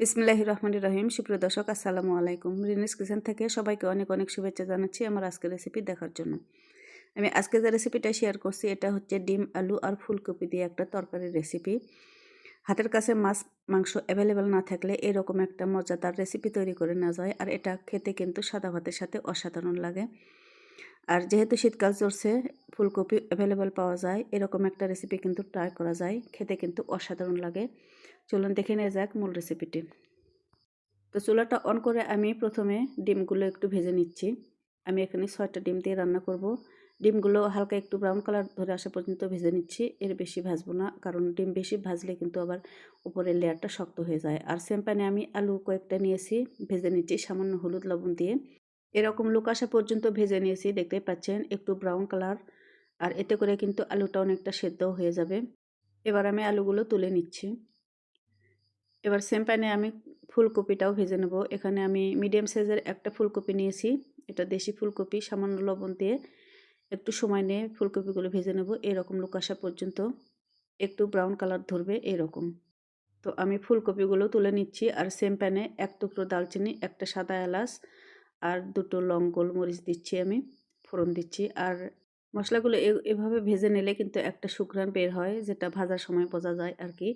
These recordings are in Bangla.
বিসমিল্লাহ রহমান রহিম। সুপ্রিয় দর্শক, আসসালামু আলাইকুম। রিনিস কিচেন থেকে সবাইকে অনেক অনেক শুভেচ্ছা জানাচ্ছি আমার আজকের রেসিপি দেখার জন্য। আমি আজকে যে রেসিপিটা শেয়ার করছি, এটা হচ্ছে ডিম, আলু আর ফুলকপি দিয়ে একটা তরকারির রেসিপি হাতের কাছে মাছ, মাংস অ্যাভেলেবেল না থাকলে এরকম একটা মজাদার রেসিপি তৈরি করে নেওয়া যায়। আর এটা খেতে কিন্তু সাদা ভাতের সাথে অসাধারণ লাগে। আর যেহেতু শীতকাল চলছে, ফুলকপি অ্যাভেলেবেল পাওয়া যায়। এরকম একটা রেসিপি কিন্তু ট্রাই করা যায়। খেতে কিন্তু অসাধারণ লাগে। চলুন দেখে নেওয়া যাক মূল রেসিপিটি তো চুলাটা অন করে আমি প্রথমে ডিমগুলো একটু ভেজে নিচ্ছি। আমি এখানে ছয়টা ডিম দিয়ে রান্না করব। ডিমগুলো হালকা একটু ব্রাউন কালার ধরে আসা পর্যন্ত ভেজে নিচ্ছি। এর বেশি ভাজবো না, কারণ ডিম বেশি ভাজলে কিন্তু আবার উপরের লেয়ারটা শক্ত হয়ে যায়। আর সেম প্যানে আমি আলু কয়েকটা নিয়েছি, ভেজে নিচ্ছি সামান্য হলুদ লবণ দিয়ে। এরকম লুক আসা পর্যন্ত ভেজে নিয়েছি দেখতে পাচ্ছেন একটু ব্রাউন কালার আর এতে করে কিন্তু আলুটা অনেকটা সেদ্ধ হয়ে যাবে। এবার আমি আলুগুলো তুলে নিচ্ছি। এবার সেম প্যানে আমি ফুলকপিটাও ভেজে নেব। এখানে আমি মিডিয়াম সাইজের একটা ফুলকপি নিয়েছি। এটা দেশি ফুলকপি, সামান্য লবণ দিয়ে একটু সময় নিয়ে ফুলকপিগুলো ভেজে নেব। এরকম লুক আসা পর্যন্ত একটু ব্রাউন কালার ধরবে এরকম। তো আমি ফুলকপিগুলো তুলে নিচ্ছি আর সেম প্যানে এক টুকরো দালচিনি একটা সাদা এলাচ আর দুটো লং গোলমরিচ দিচ্ছি আমি, ফোড়ন দিচ্ছি। আর মশলাগুলো এভাবে ভেজে নিলে কিন্তু একটা শুকরান বের হয়, যেটা ভাজার সময় বোঝা যায় আর কি।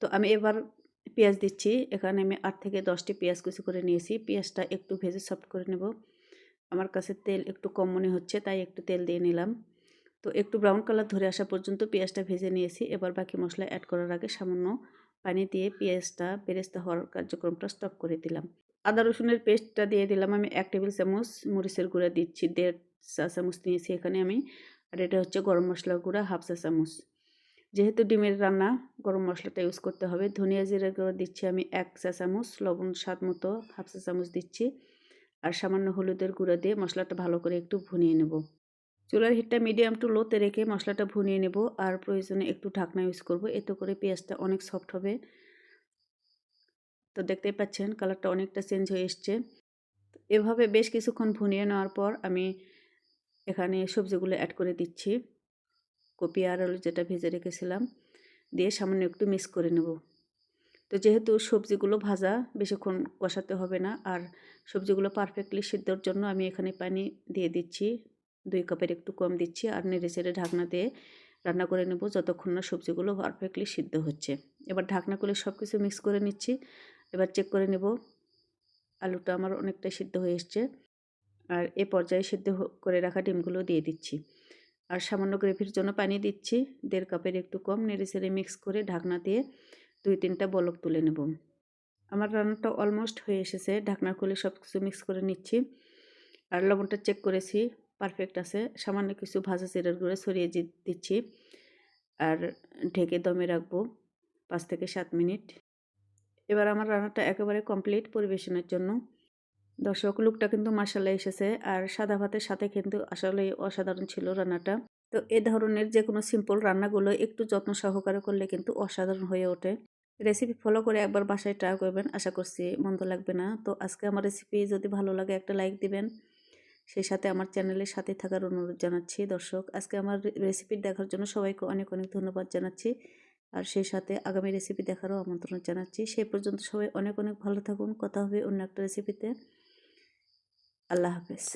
তো আমি এবার পেঁয়াজ দিচ্ছি। এখানে আমি আট থেকে দশটি পেঁয়াজ কুচি করে নিয়েছি। পেঁয়াজটা একটু ভেজে সফট করে নেব। আমার কাছে তেল একটু কম মনে হচ্ছে, তাই একটু তেল দিয়ে নিলাম। তো একটু ব্রাউন কালার ধরে আসা পর্যন্ত পেঁয়াজটা ভেজে নিয়েছি। এবার বাকি মশলা অ্যাড করার আগে সামান্য পানি দিয়ে পেঁয়াজটা বেরেস্তা হওয়ার কার্যক্রমটা স্টপ করে দিলাম। আদা, রসুনের পেস্টটা দিয়ে দিলাম আমি এক টেবিল চামচ। মরিচের গুঁড়া দিচ্ছি, দেড় চা চামচ নিয়েছি এখানে আমি। আর এটা হচ্ছে গরম মশলার গুঁড়া, হাফ চা চামচ। যেহেতু ডিমের রান্না গরম মশলাটা ইউজ করতে হবে, ধনিয়া জিরা গুঁড়ো দিচ্ছি আমি এক চা চামচ, লবণ স্বাদ মতো হাফ চা চামচ দিচ্ছি আর সামান্য হলুদের গুঁড়ো দিয়ে মশলাটা ভালো করে একটু ভুনিয়ে নেব। চুলার হিটটা মিডিয়াম টু লোতে রেখে মশলাটা ভুনিয়ে নেব আর প্রয়োজনে একটু ঢাকনা ইউজ করব, এতে করে পেঁয়াজটা অনেক সফট হবে। তো দেখতেই পাচ্ছেন কালারটা অনেকটা চেঞ্জ হয়ে এসছে। এভাবে বেশ কিছুক্ষণ ভুনিয়ে নেওয়ার পর আমি এখানে সবজিগুলো অ্যাড করে দিচ্ছি। কপি আর আলু যেটা ভেজে রেখেছিলাম, দিয়ে সামান্য একটু মিক্স করে নেব। তো যেহেতু সবজিগুলো ভাজা, বেশিক্ষণ কষাতে হবে না, আর সবজিগুলো পারফেক্টলি সিদ্ধর জন্য আমি এখানে পানি দিয়ে দিচ্ছি, দুই কাপের একটু কম দিচ্ছি, আর নেড়ে চেড়ে ঢাকনা দিয়ে রান্না করে নেব যতক্ষণ না সবজিগুলো পারফেক্টলি সিদ্ধ হচ্ছে। এবার ঢাকনা করে সব কিছু মিক্স করে নিচ্ছি, এবার চেক করে নেব, আলুটা আমার অনেকটাই সিদ্ধ হয়ে এসছে, আর এ পর্যায়ে সিদ্ধ করে রাখা ডিমগুলো দিয়ে দিচ্ছি। আর সামান্য গ্রেভির জন্য পানি দিচ্ছি। দেড় কাপের একটু কম নেড়ে ছেড়ে মিক্স করে ঢাকনা দিয়ে দুই তিনটা বলক তুলে নেব। আমার রান্নাটা অলমোস্ট হয়ে এসেছে। ঢাকনা খুলে সব কিছু মিক্স করে নিচ্ছি। আর লবণটা চেক করেছি। পারফেক্ট আছে। সামান্য কিছু ভাজা চিরার গুঁড়ো ছড়িয়ে দিচ্ছি। আর ঢেকে দমে রাখব পাঁচ থেকে সাত মিনিট। এবার আমার রান্নাটা একেবারে কমপ্লিট পরিবেশনের জন্য। দর্শক, লুকটা কিন্তু মাসাল্লাহ এসেছে। আর সাদা ভাতের সাথে কিন্তু আসলে অসাধারণ ছিল রান্নাটা। তো এ ধরনের যে কোনো সিম্পল রান্নাগুলো একটু যত্ন সহকারে করলে কিন্তু অসাধারণ হয়ে ওঠে। রেসিপি ফলো করে একবার বাসায় ট্রাই করবেন, আশা করছি মন্দ লাগবে না। তো আজকে আমার রেসিপি যদি ভালো লাগে একটা লাইক দিবেন। সেই সাথে আমার চ্যানেলের সাথে থাকার অনুরোধ জানাচ্ছি দর্শক। আজকে আমার রেসিপি দেখার জন্য সবাইকে অনেক অনেক ধন্যবাদ জানাচ্ছি। আর সেই সাথে আগামী রেসিপি দেখারও আমন্ত্রণ জানাচ্ছি। সেই পর্যন্ত সবাই অনেক অনেক ভালো থাকুন। কথা হবে অন্য একটা রেসিপিতে আল্লাহ হাফেজ।